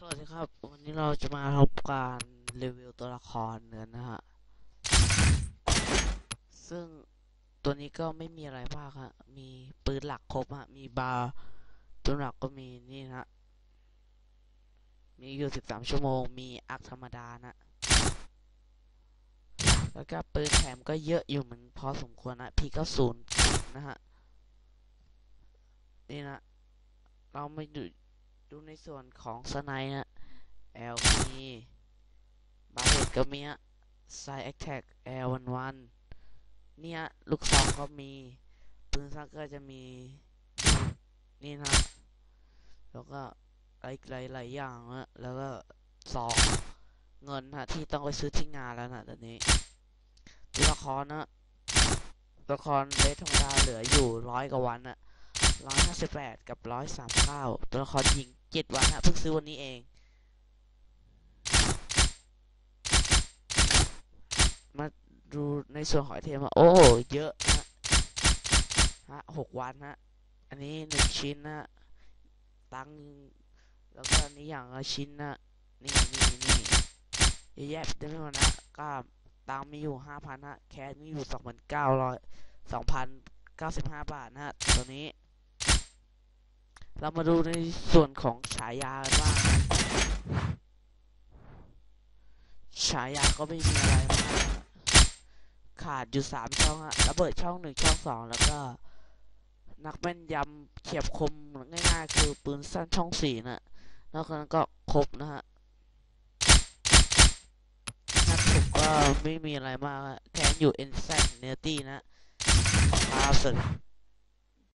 สวัสดีครับ วันนี้เราจะมาทำการรีวิวตัวละครกันนะฮะ ซึ่งตัวนี้ก็ไม่มีอะไรมากฮะ มีปืนหลักครบฮะ มีบาร์ตัวหลักก็มีนี่นะฮะมีอยู่สิบสามชั่วโมง มีอักธรรมดานะ แล้วก็ปืนแถมก็เยอะอยู่เหมือนพอสมควรนะพีก็ศูนย์นะฮะ นี่นะ เราไม่ดู ดูในส่วนของสไนด์นะ L มีบาเลตก็มีอะไซแอคแท็ก L วันวันเนี่ยลูกซองก็มีปืนซักก็จะมี นี่นะ แล้วก็อะไรหลายหลายอย่างนะแล้วก็สองเงินฮะที่ต้องไปซื้อที่งานแล้วนะตอนนี้ตัวละครนะตัวละครเลสธรรมดาเหลืออยู่ร้อยกว่าวันอะ ร้อยห้าสิบแปดกับร้อยสามเก้าตัวละครยิงเจ็ดวันฮะเพิ่งซื้อวันนี้เอง มาดูในส่วนของไอเทมอะโอ้เยอะฮะฮะหกวันฮะ อันนี้หนึ่งชิ้นนะตังแล้วก็นี้อย่างละชิ้นนะนี่นี่นี่เยอะแยะเต็มไปหมดนะก็ตังมีอยู่ห้าพันฮะ แคสมีอยู่สองพันเก้าร้อยสองพันเก้าสิบห้าบาทนะฮะตัวนี้ เรามาดูในส่วนของฉายาบ้างฉายาก็ไม่มีอะไรมากขาดอยู่สามช่องฮะระเบิดช่องหนึ่งช่องสองแล้วก็ นักแม่นยำเฉียบคมง่ายๆ คือปืนสั้นช่องสี่นะนอกนั้นก็ครบนะฮะนัดผมก็ไม่มีอะไรมากแค่อยู่เอ็นแซนเนตี้นะปาสุด